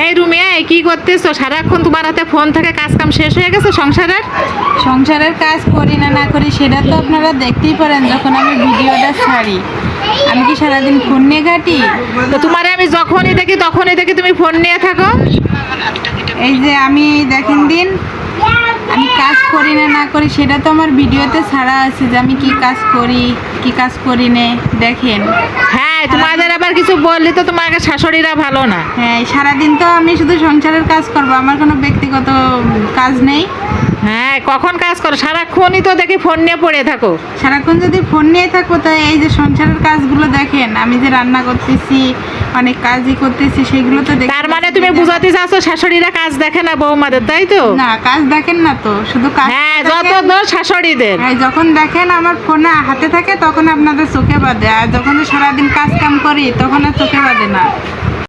এই এই কি করতেছো? সারাক্ষণ তোমার হাতে ফোন থেকে কাজ কাম শেষ হয়ে গেছে সংসারের? সংসারের কাজ করি না না করি সেটা তো আপনারা দেখতেই পারেন যখন আমি ভিডিওটা ছাড়ি। আমি কি সারাদিন ফোন নিয়ে ঘাটি? তো তোমারে আমি যখনই দেখি তখনই দেখি তুমি ফোন নিয়ে থাকো। এই যে আমি দেখেন দিন আমি কাজ করি না না করি সেটা তো আমার ভিডিওতে ছাড়া আছে যে আমি কি কাজ করি কি কাজ করি নে দেখেন। হ্যাঁ তোমাদের কিছু বললে তো তোমার শাশুড়িরা ভালো না। হ্যাঁ সারাদিন তো আমি শুধু সংসারের কাজ করব আমার কোনো ব্যক্তিগত কাজ নেই। হ্যাঁ কখন কাজ করো? সারাক্ষণই তো দেখি ফোন নিয়ে পড়ে থাকো। সারাক্ষণ যদি ফোন নিয়ে থাকো তো এই যে সংসারের কাজগুলো দেখেন আমি যে রান্না করতেছি অনেক কাজই করতেছি সেগুলো তো তার মানে তুমি বুঝাতে চাচ্ছ শাশুড়িরা কাজ দেখে না বৌমাদের তাই তো? না কাজ দেখেন না তো শুধু কাজ হ্যাঁ যত। দোষ শাশুড়িদের। হ্যাঁ, যখন দেখেন আমার ফোনে হাতে থাকে তখন আপনাদের চোখে বাঁধে আর যখন সারাদিন কাজ কাম করি তখন আর চোখে বাঁধে না।